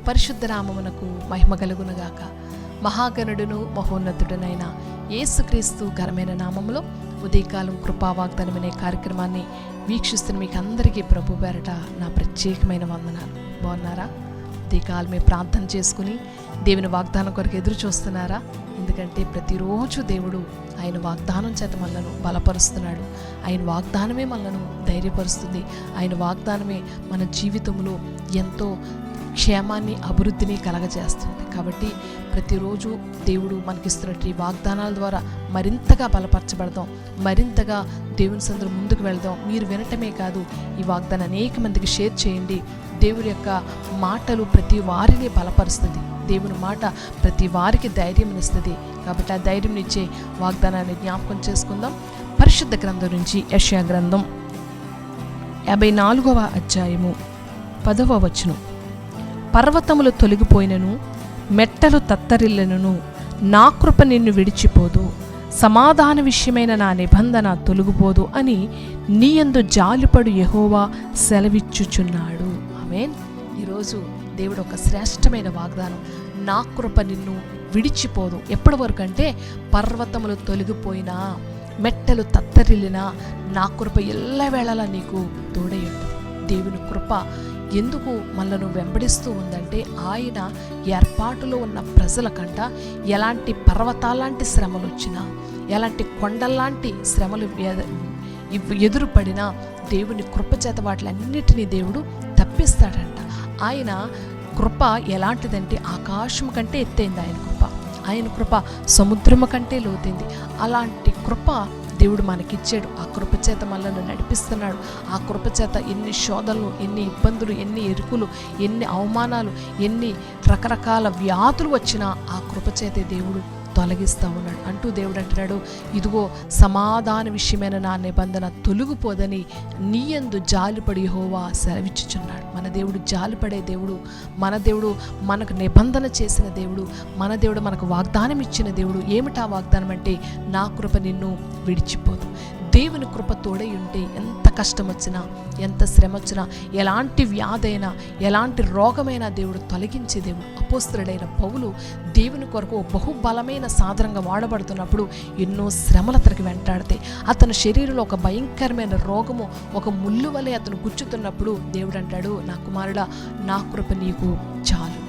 దేవుని పరిశుద్ధ నామమునకు మహిమ కలుగునుగాక. మహాగణుడును మహోన్నతుడునైన యేసుక్రీస్తు ఘనమైన నామములో ఉదయకాలం కృపా అనే కార్యక్రమాన్ని వీక్షిస్తున్న మీకు అందరికీ ప్రభు పేరట నా ప్రత్యేకమైన వందనాలు. బాగున్నారా? ఉదయకాలమే ప్రార్థన చేసుకుని దేవుని వాగ్దానం కొరకు ఎదురు చూస్తున్నారా? ఎందుకంటే ప్రతిరోజు దేవుడు ఆయన వాగ్దానం చేత మనలను బలపరుస్తున్నాడు. ఆయన వాగ్దానమే మనలను ధైర్యపరుస్తుంది. ఆయన వాగ్దానమే మన జీవితంలో ఎంతో క్షేమాన్ని అభివృద్ధిని కలగజేస్తుంది. కాబట్టి ప్రతిరోజు దేవుడు మనకిస్తున్నట్టు ఈ వాగ్దానాల ద్వారా మరింతగా బలపరచబడదాం. మరింతగా దేవుని సందరూ ముందుకు వెళదాం. మీరు వినటమే కాదు ఈ వాగ్దానం అనేక మందికి షేర్ చేయండి. దేవుడి యొక్క మాటలు ప్రతి వారిని బలపరుస్తుంది. దేవుని మాట ప్రతి వారికి ధైర్యం ఇస్తుంది. కాబట్టి ఆ ధైర్యం ఇచ్చే వాగ్దానాన్ని జ్ఞాపకం చేసుకుందాం. పరిశుద్ధ గ్రంథం నుంచి యష్యా గ్రంథం యాభై నాలుగవ అధ్యాయము పదవ వచనం. పర్వతములు తొలగిపోయినను మెట్టలు తత్తరిల్లెనను నా కృప నిన్ను విడిచిపోదు. సమాధాన విషయమైన నా నిబంధన తొలగిపోదు అని నీయందు జాలిపడు యహోవా సెలవిచ్చుచున్నాడు. ఆమేన్. ఈరోజు దేవుడు ఒక శ్రేష్టమైన వాగ్దానం. నా కృప నిన్ను విడిచిపోదు. ఎప్పటి వరకు అంటే పర్వతములు తొలగిపోయినా మెట్టలు తత్తరిల్లినా నా కృప ఎల్లవేళలా నీకు తోడయ్యుంటుంది దేవుని కృప ఎందుకు మనను వెంబడిస్తూ ఉందంటే ఆయన ఏర్పాటులో ఉన్న ప్రజలకంట ఎలాంటి పర్వతాలాంటి శ్రమలు వచ్చినా ఎలాంటి కొండల్లాంటి శ్రమలు ఎదురుపడినా దేవుని కృప చేత వాటిలన్నిటినీ దేవుడు తప్పిస్తాడంట. ఆయన కృప ఎలాంటిదంటే ఆకాశం కంటే ఎత్తైంది ఆయన కృప. ఆయన కృప సముద్రము కంటే లోతైంది. అలాంటి కృప దేవుడు మనకిచ్చాడు. ఆ కృపచేత మనల్ని నడిపిస్తున్నాడు. ఆ కృపచేత ఎన్ని శోధనలు ఎన్ని ఇబ్బందులు ఎన్ని ఎరుకులు ఎన్ని అవమానాలు ఎన్ని రకరకాల వ్యాధులు వచ్చినా ఆ కృపచేతే దేవుడు తొలగిస్తూ ఉన్నాడు అంటూ దేవుడు అంటున్నాడు ఇదిగో సమాధాన విషయమైన నా నిబంధన తొలగిపోదని నీయందు జాలిపడి హోవా సెలవిచ్చుచున్నాడు. మన దేవుడు జాలిపడే దేవుడు మన దేవుడు మనకు నిబంధన చేసిన దేవుడు మన దేవుడు మనకు వాగ్దానం ఇచ్చిన దేవుడు. ఏమిటా వాగ్దానం అంటే నా కృప నిన్ను విడిచిపోదు. దేవుని కృప తోడై ఉంటే ఎంత కష్టం వచ్చినా ఎంత శ్రమ వచ్చినా ఎలాంటి వ్యాధైనా ఎలాంటి రోగమైనా దేవుడు తొలగించే దేవుడు అపోస్తుడైన పౌలు దేవుని కొరకు బహుబలమైన సాధనంగా వాడబడుతున్నప్పుడు ఎన్నో శ్రమలు అతనికి వెంటాడితే అతని శరీరంలో ఒక భయంకరమైన రోగము ఒక ముళ్ళు వలె అతను గుచ్చుతున్నప్పుడు దేవుడు అంటాడు నా కుమారుడా నా కృప నీకు చాలు.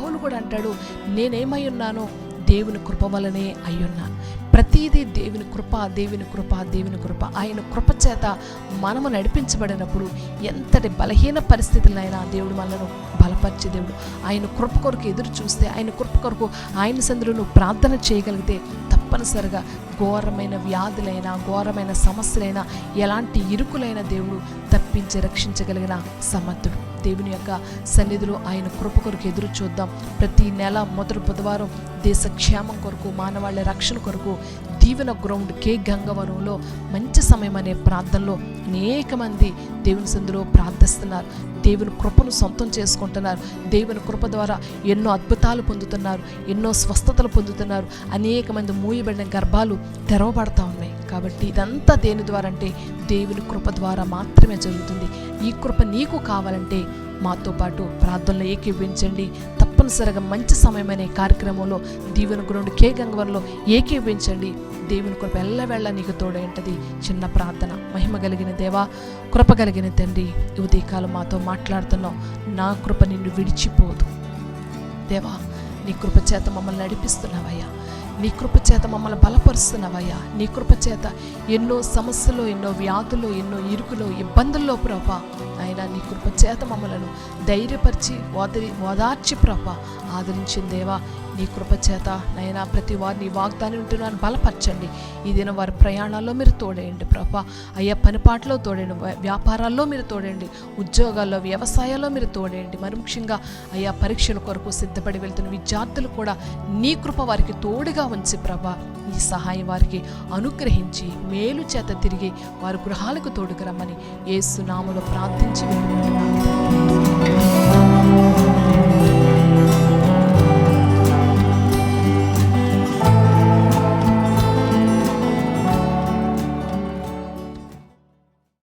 పౌలు కూడా అంటాడు నేనేమై ఉన్నానో దేవుని కృప వలనే అయ్యున్నాను. ప్రతిదీ దేవుని కృప దేవుని కృప దేవుని కృప. ఆయన కృప చేత మనము నడిపించబడినప్పుడు ఎంతటి బలహీన పరిస్థితులైనా దేవుడు మనను బలపరిచే దేవుడు. ఆయన కృప కొరకు ఎదురు చూస్తే ఆయన కృప కొరకు ఆయన సందులో ప్రార్థన చేయగలిగితే తప్పనిసరిగా ఘోరమైన వ్యాధులైనా ఘోరమైన సమస్యలైనా ఎలాంటి ఇరుకులైన దేవుడు తప్పించి రక్షించగలిగిన సమర్థుడు. దేవుని యొక్క సన్నిధిలో ఆయన కృప కొరకు ఎదురు చూద్దాం. ప్రతి నెల మొదటి బుధవారం దేశ క్షేమం కొరకు మానవాళి రక్షణ కొరకు దీవెన గ్రౌండ్ కే గంగవరంలో మంచి సమయం అనే ప్రార్థనలో అనేక మంది దేవుని సందులో ప్రార్థిస్తున్నారు. దేవుని కృపను సొంతం చేసుకుంటున్నారు. దేవుని కృప ద్వారా ఎన్నో అద్భుతాలు పొందుతున్నారు. ఎన్నో స్వస్థతలు పొందుతున్నారు. అనేక మంది మూయబడిన గర్భాలు తెరవబడతా ఉన్నాయి. కాబట్టి ఇదంతా దేని ద్వారా అంటే దేవుని కృప ద్వారా మాత్రమే జరుగుతుంది. ఈ కృప నీకు కావాలంటే మాతో పాటు ప్రార్థనలో ఏకీవించండి తప్పనిసరిగా మంచి సమయమైన కార్యక్రమంలో దీవెన గురుడు కే గంగవరంలో ఏకీవించండి దేవుని కృప ఎల్లవేళ నీకు తోడేంటది. చిన్న ప్రార్థన. మహిమ కలిగిన దేవా కృప కలిగిన తండ్రి ఉదయకాలం మాతో మాట్లాడుతున్నావు. నా కృప నిన్ను విడిచిపోదు. దేవా నీ కృప చేత మమ్మల్ని నడిపిస్తున్నావయ్యా. నీ కృపచేత మమ్మల్ని బలపరుస్తున్నావయ్యా. నీ కృపచేత ఎన్నో సమస్యలు ఎన్నో వ్యాధులు ఎన్నో ఇరుకులు ఇబ్బందుల్లో ప్రభా. ఆయన నీ కృపచేత మమ్మలను ధైర్యపరిచి ఓదరి ఓదార్చి ప్రభా. ఆదరించిన దేవా నీ కృప చేత నైనా ప్రతి వారిని వాగ్దాని ఉంటున్నాను బలపరచండి. ఈ దినం వారి ప్రయాణాల్లో మీరు తోడేయండి ప్రభా. అయ్యా పనిపాట్లో తోడేయండి. వ్యాపారాల్లో మీరు తోడేయండి. ఉద్యోగాల్లో వ్యవసాయాల్లో మీరు తోడేయండి. మరి ముఖ్యంగా అయ్యా పరీక్షల కొరకు సిద్ధపడి వెళ్తున్న విద్యార్థులు కూడా నీ కృప వారికి తోడుగా ఉంచి ప్రభా ఈ సహాయం వారికి అనుగ్రహించి మేలు చేత తిరిగి వారి గృహాలకు తోడుకు రమ్మని ఏసునామలో ప్రార్థించి వేడుకుంటున్నాను